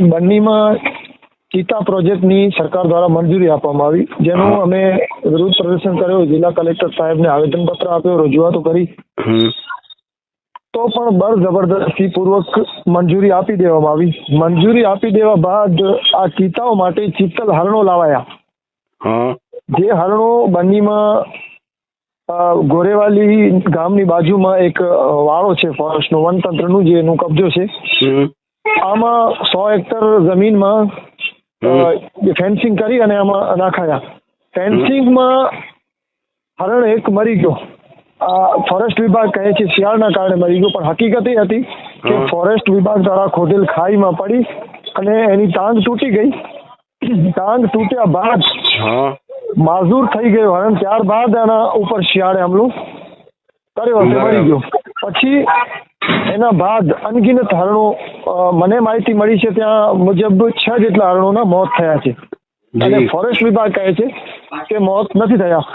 બન્નીમાં ચિતા પ્રોજેક્ટની સરકાર દ્વારા મંજૂરી આપવામાં આવી જેનું અમે વિરોધ પ્રદર્શન કર્યો જિલ્લા કલેક્ટર સાહેબને આવેદનપત્ર આપ્યો રજૂઆતો કરી. તો પણ બર જબરદસ્તી પૂર્વક મંજૂરી આપી દેવામાં આવી. મંજૂરી આપી દેવા બાદ આ ચિતાઓ માટે ચિત્તલ હરણો લાવાયા. જે હરણો બન્નીમાં ગોરેવાલી ગામની બાજુમાં એક વાળો છે ફોરેસ્ટનો વનતંત્રનું જે એનો કબજો છે. આમાં સો હેક્ટર જમીનમાં ફેન્સિંગ કરી અને આમાં નાખાયા ફેન્સિંગમાં હરણ એક મરી ગયો. આ ફોરેસ્ટ વિભાગ કહે છે શિયાળના કારણે મરી ગયો પણ હકીકત એ હતી કે ફોરેસ્ટ વિભાગ દ્વારા ખોદેલ ખાઈમાં પડી અને એની ટાંગ તૂટી ગઈ. ટાંગ તૂટ્યા બાદ માઝૂર થઈ ગયો હરણ. ત્યારબાદ એના ઉપર શિયાળે હમલું કર્યો મરી ગયો. પછી એના બાદ અનગિનત હરણો મને માહિતી મળી છે ત્યાં મુજબ છ જેટલા હરણોના મોત થયા છે. અને ફોરેસ્ટ વિભાગ કહે છે કે મોત નથી થયા.